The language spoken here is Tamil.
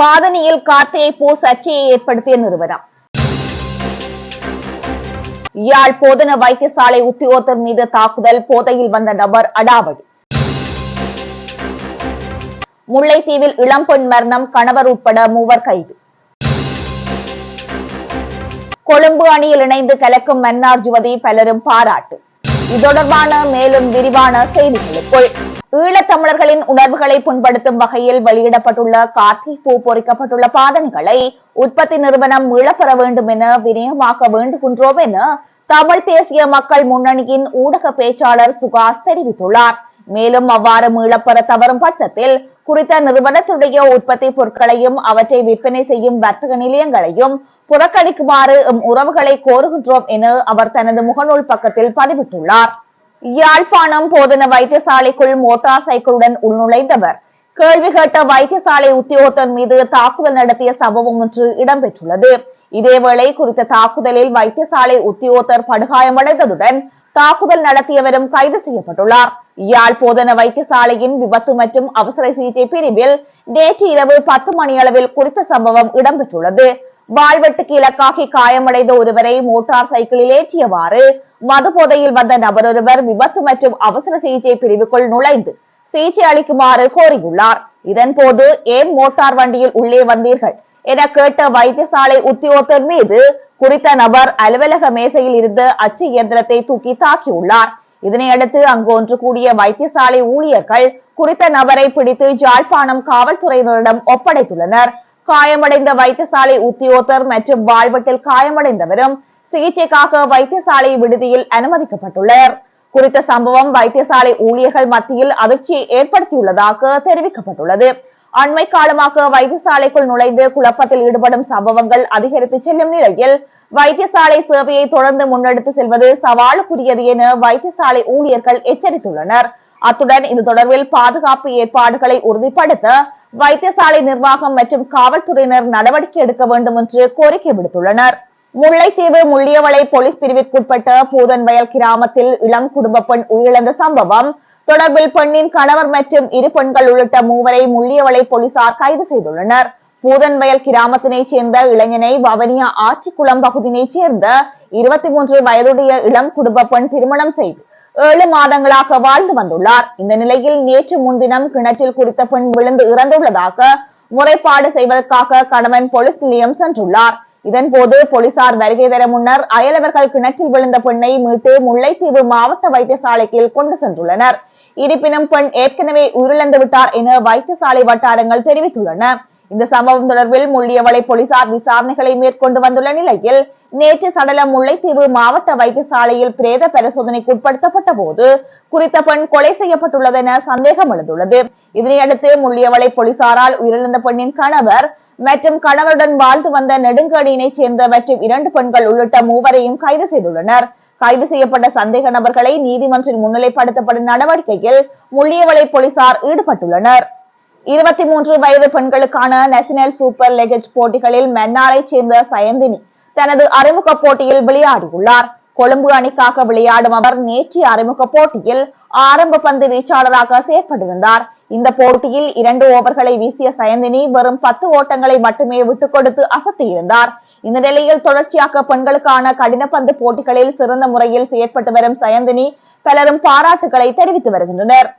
பாதனியில் கார்த்தியை போ சர்ச்சையை ஏற்படுத்திய நிறுவனம். யாழ் போதன வைத்தியசாலை உத்தியோகத்தர் மீது தாக்குதல் போதையில் வந்த நபர் அடாவடி. முல்லைத்தீவில் இளம்பெண் மரணம் கணவர் உட்பட மூவர் கைது. கொழும்பு அணியில் இணைந்து கலக்கும் மன்னார் ஜுவதி பலரும் பாராட்டு. இது தொடர்பான மேலும் விரிவான செய்திகளுக்குள். ஈழத்தமிழர்களின் உணர்வுகளை புண்படுத்தும் வகையில் வெளியிடப்பட்டுள்ள கார்த்தி பூ பொறிக்கப்பட்டுள்ள பாதனைகளை உற்பத்தி நிறுவனம் மீளப்பெற வேண்டும் என விநியோகமாக்க வேண்டுகின்றோம் என தமிழ் தேசிய மக்கள் முன்னணியின் ஊடக பேச்சாளர் சுகாஸ் தெரிவித்துள்ளார். மேலும் அவ்வாறு மீளப்பெற தவறும் பட்சத்தில் குறித்த நிறுவனத்துடைய உற்பத்தி பொருட்களையும் அவற்றை விற்பனை செய்யும் வர்த்தக நிலையங்களையும் புறக்கணிக்குமாறு எம் உறவுகளை கோருகின்றோம் என அவர் தனது முகநூல் பக்கத்தில் பதிவிட்டுள்ளார். யாழ்ப்பாணம் போதன வைத்தியசாலைக்குள் மோட்டார் சைக்கிளுடன் உள்நுழைந்தவர். கேள்வி கேட்ட வைத்தியசாலை உத்தியோகத்தன் மீது தாக்குதல் நடத்திய சம்பவம் ஒன்று இடம்பெற்றுள்ளது. இதேவேளை குறித்த தாக்குதலில் வைத்தியசாலை உத்தியோகத்தர் படுகாயமடைந்ததுடன் தாக்குதல் நடத்தியவரும் கைது செய்யப்பட்டுள்ளார். யாழ் போதன வைத்தியசாலையின் விபத்து மற்றும் அவசர சிகிச்சை பிரிவில் நேற்று இரவு பத்து மணி அளவில் குறித்த சம்பவம் இடம்பெற்றுள்ளது. வாழ்வெட்டுக்கு இலக்காகி காயமடைந்த ஒருவரை மோட்டார் சைக்கிளில் ஏற்றியவாறு மது போதையில் வந்த நபரொருவர் விபத்து மற்றும் அவசர சிகிச்சை பிரிவுக்குள் நுழைந்து சிகிச்சை அளிக்குமாறு கோரியுள்ளார். இதன் போது ஏன் மோட்டார் வண்டியில் உள்ளே வந்தீர்கள் என கேட்ட வைத்தியசாலை உத்தியோகத்தர் மீது குறித்த நபர் அலுவலக மேசையில் இருந்து அச்சு இயந்திரத்தை தூக்கி தாக்கியுள்ளார். இதனையடுத்து அங்கு ஒன்று கூடிய வைத்தியசாலை ஊழியர்கள் குறித்த நபரை பிடித்து ஜாழ்ப்பாணம் காவல்துறையினரிடம் ஒப்படைத்துள்ளனர். காயமடைந்த வைத்தியசாலை உத்தியோகர் மற்றும் வாழ்வட்டில் காயமடைந்தவரும் சிகிச்சைக்காக வைத்தியசாலை விடுதியில் அனுமதிக்கப்பட்டுள்ளனர் குறித்த சம்பவம் வைத்தியசாலை ஊழியர்கள் மத்தியில் அதிர்ச்சியை ஏற்படுத்தியுள்ளதாக தெரிவிக்கப்பட்டுள்ளது. அண்மை காலமாக வைத்தியசாலைக்குள் நுழைந்து குழப்பத்தில் ஈடுபடும் சம்பவங்கள் அதிகரித்து செல்லும் நிலையில் வைத்தியசாலை சேவையை தொடர்ந்து முன்னெடுத்து செல்வது சவாலுக்குரியது என வைத்தியசாலை ஊழியர்கள் எச்சரித்துள்ளனர். அத்துடன் இது தொடர்பில் பாதுகாப்பு ஏற்பாடுகளை உறுதிப்படுத்த வைத்தியசாலை நிர்வாகம் மற்றும் காவல்துறையினர் நடவடிக்கை எடுக்க வேண்டும் என்று கோரிக்கை விடுத்துள்ளனர். முல்லைத்தீவு முள்ளியவளை போலீஸ் பிரிவிற்குட்பட்ட பூதன்வயல் கிராமத்தில் இளம் குடும்ப பெண் உயிரிழந்த சம்பவம். தொடர்பில் பெண்ணின் கணவர் மற்றும் இரு பெண்கள் உள்ளிட்ட மூவரை முள்ளியவளை போலீசார் கைது செய்துள்ளனர். பூதன்வயல் கிராமத்தினைச் சேர்ந்த இளைஞனை வவனியா ஆச்சிக்குளம் பகுதியினைச் சேர்ந்த இருபத்தி மூன்று வயதுடைய இளம் குடும்ப பெண் திருமணம் செய்து ஏழு மாதங்களாக வாழ்ந்து வந்துள்ளார். இந்த நிலையில் நேற்று முன்தினம் கிணற்றில் குறித்த பெண் விழுந்து இறந்துள்ளதாக முறைப்பாடு செய்வதற்காக கணவன் போலீஸ் நிலையம் சென்றுள்ளார். இதன்போது போலீசார் வருகை தர முன்னர் அயலவர்கள் கிணற்றில் விழுந்த பெண்ணை மீட்டு முல்லைத்தீவு மாவட்ட வைத்தியசாலைக்கு கொண்டு சென்றுள்ளனர். இருப்பினும் பெண் ஏற்கனவே உயிரிழந்து விட்டார் என வைத்தியசாலை வட்டாரங்கள் தெரிவித்துள்ளன. இந்த சம்பவம் தொடர்பில் முள்ளியவளை போலீசார் விசாரணைகளை மேற்கொண்டு வந்துள்ள நிலையில் நேற்று சடலம் முல்லைத்தீவு மாவட்ட வைத்தியசாலையில் பிரேத பரிசோதனைக்கு உட்படுத்தப்பட்ட போது குறித்த பெண் கொலை செய்யப்பட்டுள்ளது என சந்தேகம் எழுந்துள்ளது. இதனையடுத்து முள்ளியவளை போலீசாரால் உயிரிழந்த பெண்ணின் கணவர் மற்றும் கணவருடன் வாழ்ந்து வந்த நெடுங்கடியினைச் சேர்ந்த மற்றும் இரண்டு பெண்கள் உள்ளிட்ட மூவரையும் கைது செய்துள்ளனர். கைது செய்யப்பட்ட சந்தேக நபர்களை நீதிமன்றில் முன்னிலைப்படுத்தப்படும் நடவடிக்கையில் முள்ளியவளை போலீசார் ஈடுபட்டுள்ளனர். இருபத்தி மூன்று வயது பெண்களுக்கான நேஷனல் சூப்பர் லெகஜ் போட்டிகளில் மன்னாரைச் சேர்ந்த சயந்தினி தனது அறிமுக போட்டியில் விளையாடியுள்ளார். கொழும்பு அணிக்காக விளையாடும் அவர் நேற்றைய அறிமுக போட்டியில் ஆரம்ப பந்து வீச்சாளராக செயற்பட்டிருந்தார். இந்த போட்டியில் இரண்டு ஓவர்களை வீசிய சயந்தினி வெறும் பத்து ஓட்டங்களை மட்டுமே விட்டுக் கொடுத்து அசத்தியிருந்தார். இந்த நிலையில் தொடர்ச்சியாக பெண்களுக்கான கடின பந்து போட்டிகளில் சிறந்த முறையில் செயற்பட்டு வரும் சயந்தினி பலரும் பாராட்டுகளை தெரிவித்து வருகின்றனர்.